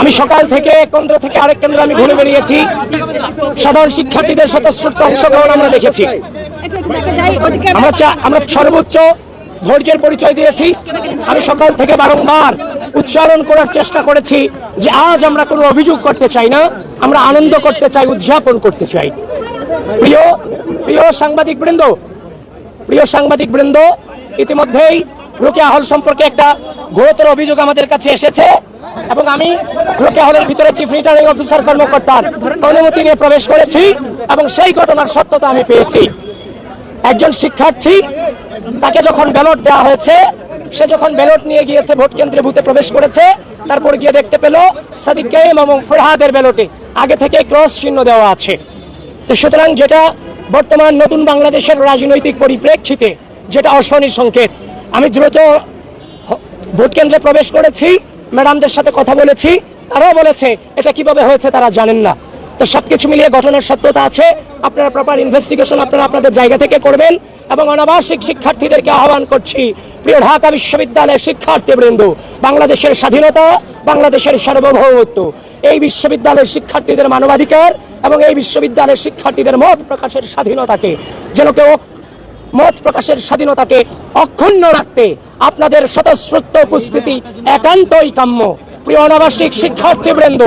আমি সকাল থেকে এক কেন্দ্র থেকে আরেক কেন্দ্র আমি ঘুরে বেরিয়েছি সাধারণ শিক্ষার্থীদের স্বতঃস্ফূর্ত অংশগ্রহণ আমরা দেখেছি। আমরা আমরা সর্বোচ্চ ধৈর্যের পরিচয় দিয়েছি। আমি সকাল থেকে বারংবার উচ্চারণ করার চেষ্টা করেছি যে আজ আমরা কোনো অভিযোগ করতে চাই না, আমরা আনন্দ করতে চাই, উদযাপন করতে চাই। প্রিয় প্রিয় সাংবাদিক বৃন্দ, প্রিয় সাংবাদিক বৃন্দ, ইতিমধ্যেই রোকেয়া হল সম্পর্কে একটা গুরুতর অভিযোগ আমাদের কাছে এসেছে। এবং আমি রোকেয়া হলের ভিতরে চিফ রিটার্নিং অফিসার কর্মকর্তার অনুমতি নিয়ে প্রবেশ করেছি এবং সেই ঘটনার সত্যতা আমি পেয়েছি। একজন শিক্ষার্থী, তাকে যখন ব্যালট দেওয়া হয়েছে, সে যখন ব্যালট নিয়ে গিয়েছে, ভোট কেন্দ্রে বুথে প্রবেশ করেছে, তারপর গিয়ে দেখতে পেল সাদিক কাইম এবং ফরহাদের ব্যালটে আগে থেকে ক্রস চিহ্ন দেওয়া আছে। তো সুতরাং যেটা বর্তমান নতুন বাংলাদেশের রাজনৈতিক পরিপ্রেক্ষিতে যেটা অশনি সংকেত, আমি দ্রুত ভোট কেন্দ্রে প্রবেশ করেছি ম্যাডামদের সাথে কথা বলেছি, তারাও বলেছে, এটা কীভাবে হয়েছে তারা জানেন না। তো সবকিছু মিলিয়ে ঘটনার সত্যতা আছে, আপনারা প্রপার ইনভেস্টিগেশন আপনারা আপনাদের জায়গা থেকে করবেন, এবং অনাবাসিক শিক্ষার্থীদেরকে আহ্বান করছি, প্রিয় ঢাকা বিশ্ববিদ্যালয়ের শিক্ষার্থীবৃন্দ, বাংলাদেশের স্বাধীনতা, বাংলাদেশের সার্বভৌমত্ব। এই বিশ্ববিদ্যালয়ের শিক্ষার্থীদের মানবাধিকার এবং এই বিশ্ববিদ্যালয়ের শিক্ষার্থীদের মত প্রকাশের স্বাধীনতাকে যেন কেউ মত প্রকাশের স্বাধীনতাকে অক্ষুণ্ণ রাখতে আপনাদের স্বতঃস্ফূর্ত উপস্থিতি একান্তই কাম্য। প্রিয় অনাবাসিক শিক্ষার্থীবৃন্দ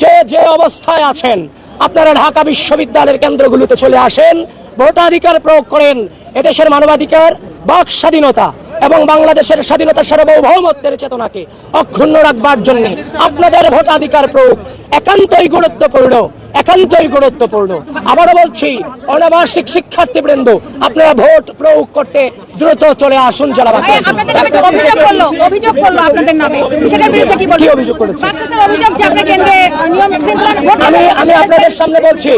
যে যে অবস্থায় আছেন, আপনারা ঢাকা বিশ্ববিদ্যালয়ের কেন্দ্রগুলোতে চলে আসেন, ভোটাধিকার প্রয়োগ করেন, এদেশের মানবাধিকার, বাক স্বাধীনতা এবং বাংলাদেশের স্বাধীনতা সার্বভৌমত্বের চেতনাকে অক্ষুণ্ণ রাখবার জন্য আপনাদের ভোটাধিকার প্রয়োগ একান্তই গুরুত্বপূর্ণ একান্তই গুরুত্বপূর্ণ। আবারও বলছি অনাবাসিক শিক্ষার্থীবৃন্দ আপনারা ভোট প্রয়োগ করতে দ্রুত চলে আসুন আমি আপনাদের সামনে বলছি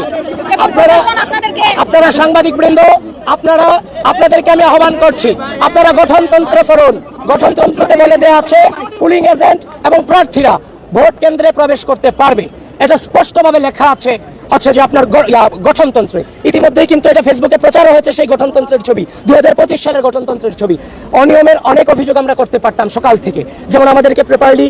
আপনারা আপনারা সাংবাদিক বৃন্দ আপনারা আপনাদেরকে আমি আহ্বান করছি আপনারা গঠনতন্ত্র করুন গঠনতন্ত্রতে বলে দেওয়া আছে পুলিং এজেন্ট এবং প্রার্থীরা ভোট কেন্দ্রে প্রবেশ করতে পারবে। এটা স্পষ্টভাবে লেখা আছে আচ্ছা যে আপনার গঠনতন্ত্রে। ইতিমধ্যেই কিন্তু এটা ফেসবুকে প্রচারও হয়েছে সেই গঠনতন্ত্রের ছবি দুই হাজার পঁচিশ সালের গঠনতন্ত্রের ছবি। অনিয়মের অনেক অভিযোগ আমরা করতে পারতাম সকাল থেকে। যেমন আমাদেরকে প্রপারলি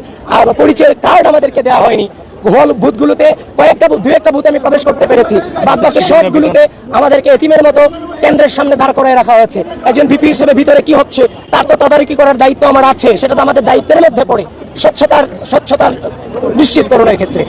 পরিচয় কার্ড আমাদেরকে দেওয়া হয়নি। হল বুথগুলোতে কয়েকটা দু একটা বুথে আমি প্রবেশ করতে পেরেছি। বাদ বাকি সবগুলোতে আমাদেরকে এতিমের মতো কেন্দ্রের সামনে দাঁড় করায় রাখা হয়েছে। একজন ভিপি হিসেবে ভিতরে কি হচ্ছে, তার তো তদারকি করার দায়িত্ব আমার আছে, সেটা তো আমাদের দায়িত্বের মধ্যে পড়ে। স্বচ্ছতার স্বচ্ছতার নিশ্চিত করণের ক্ষেত্রে